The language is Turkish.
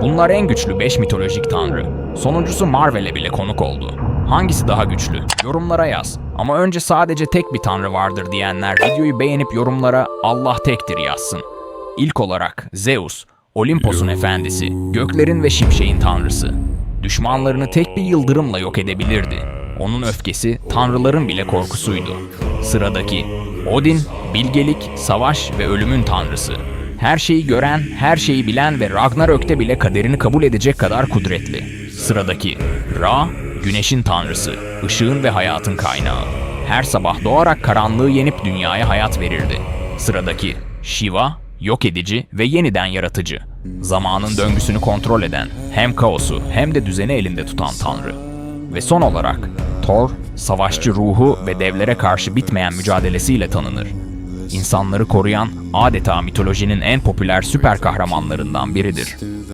Bunlar en güçlü 5 mitolojik tanrı. Sonuncusu Marvel'e bile konuk oldu. Hangisi daha güçlü? Yorumlara yaz. Ama önce sadece tek bir tanrı vardır diyenler videoyu beğenip yorumlara Allah tektir yazsın. İlk olarak Zeus, Olimpos'un efendisi, göklerin ve şimşeğin tanrısı. Düşmanlarını tek bir yıldırımla yok edebilirdi. Onun öfkesi tanrıların bile korkusuydu. Sıradaki Odin, bilgelik, savaş ve ölümün tanrısı. Her şeyi gören, her şeyi bilen ve Ragnarök'te bile kaderini kabul edecek kadar kudretli. Sıradaki Ra, güneşin tanrısı, ışığın ve hayatın kaynağı. Her sabah doğarak karanlığı yenip dünyaya hayat verirdi. Sıradaki Shiva, yok edici ve yeniden yaratıcı. Zamanın döngüsünü kontrol eden, hem kaosu hem de düzeni elinde tutan tanrı. Ve son olarak Thor, savaşçı ruhu ve devlere karşı bitmeyen mücadelesiyle tanınır. İnsanları koruyan adeta mitolojinin en popüler süper kahramanlarından biridir.